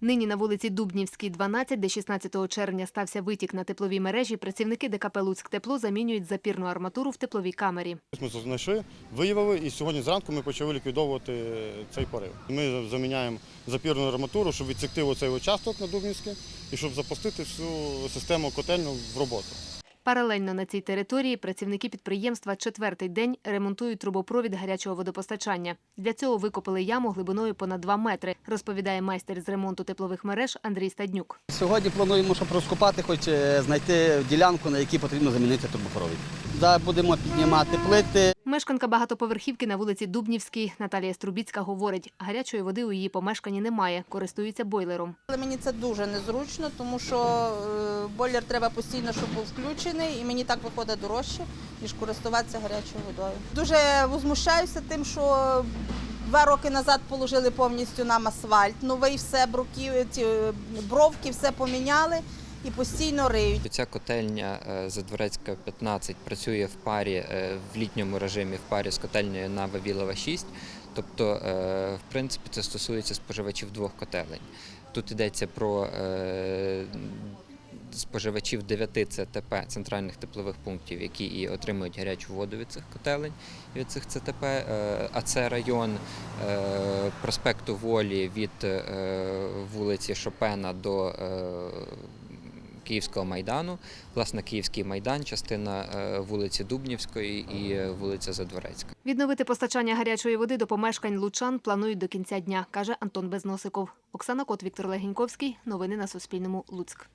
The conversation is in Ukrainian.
Нині на вулиці Дубнівській, 12, де 16 червня стався витік на тепловій мережі, працівники ДКП «Луцьктепло» замінюють запірну арматуру в тепловій камері. Ми знайшли, виявили, і сьогодні зранку ми почали ліквідовувати цей порив. Ми заміняємо запірну арматуру, щоб відсекти оцей участок на Дубнівській і щоб запустити всю систему котельну в роботу. Паралельно на цій території працівники підприємства четвертий день ремонтують трубопровід гарячого водопостачання. Для цього викопали яму глибиною понад 2 метри, розповідає майстер з ремонту теплових мереж Андрій Стаднюк. Сьогодні плануємо, щоб розкопати, хоч е, знайти ділянку, на якій потрібно замінити трубопровід. Будемо піднімати плити. Мешканка багатоповерхівки на вулиці Дубнівській Наталія Струбіцька говорить, гарячої води у її помешканні немає, користується бойлером. Але мені це дуже незручно, тому що е, бойлер треба постійно, щоб був включений, і мені так виходить дорожче, ніж користуватися гарячою водою. Дуже возмущаюся тим, що два роки назад положили повністю нам асфальт, новий все е, бровки, все поміняли і постійно риють. Ця котельня е, Задворецька 15 працює в парі е, в літньому режимі в парі з котельнею на Вавілова 6. Тобто, е, в принципі, це стосується споживачів двох котелень. Тут йдеться про споживачів 9 ЦТП центральних теплових пунктів, які і отримують гарячу воду від цих котелень від цих ЦТП. А це район проспекту Волі від вулиці Шопена до Київського майдану, власне, Київський майдан, частина е, вулиці Дубнівської і е, вулиця Задворецька. Відновити постачання гарячої води до помешкань лучан планують до кінця дня, каже Антон Безносиков. Оксана Кот, Віктор Легеньковський. Новини на Суспільному. Луцьк.